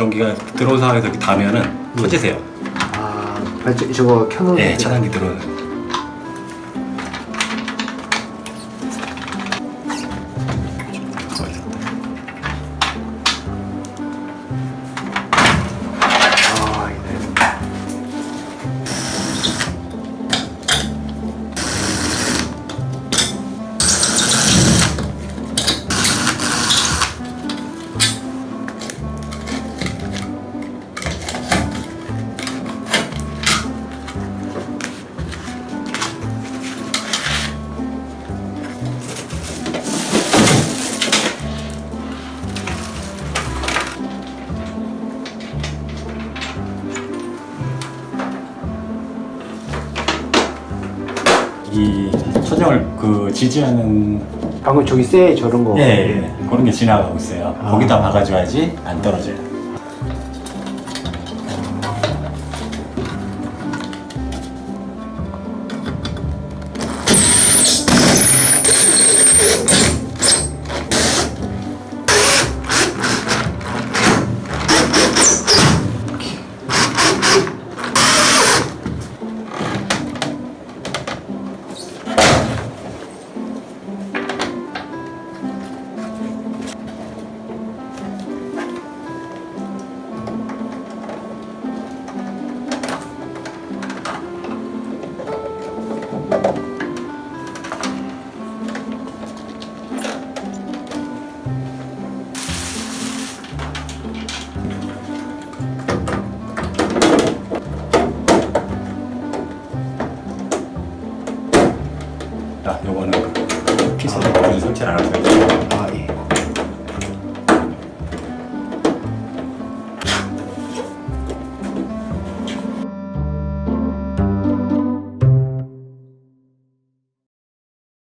전기가 들어온 상황에서 이렇게 닿으면은 터지세요. 아 발전 저거 켜놓은 네, 차단기 들어오는. 이 초정을 그 지지하는 방금 저기 쎄 저런 거 예, 예, 그런 게 지나가고 있어요. 아. 거기다 박아줘야지 안 떨어져요. 자, 요거는 피스를 굳이 설치를 안 하셔도 돼요.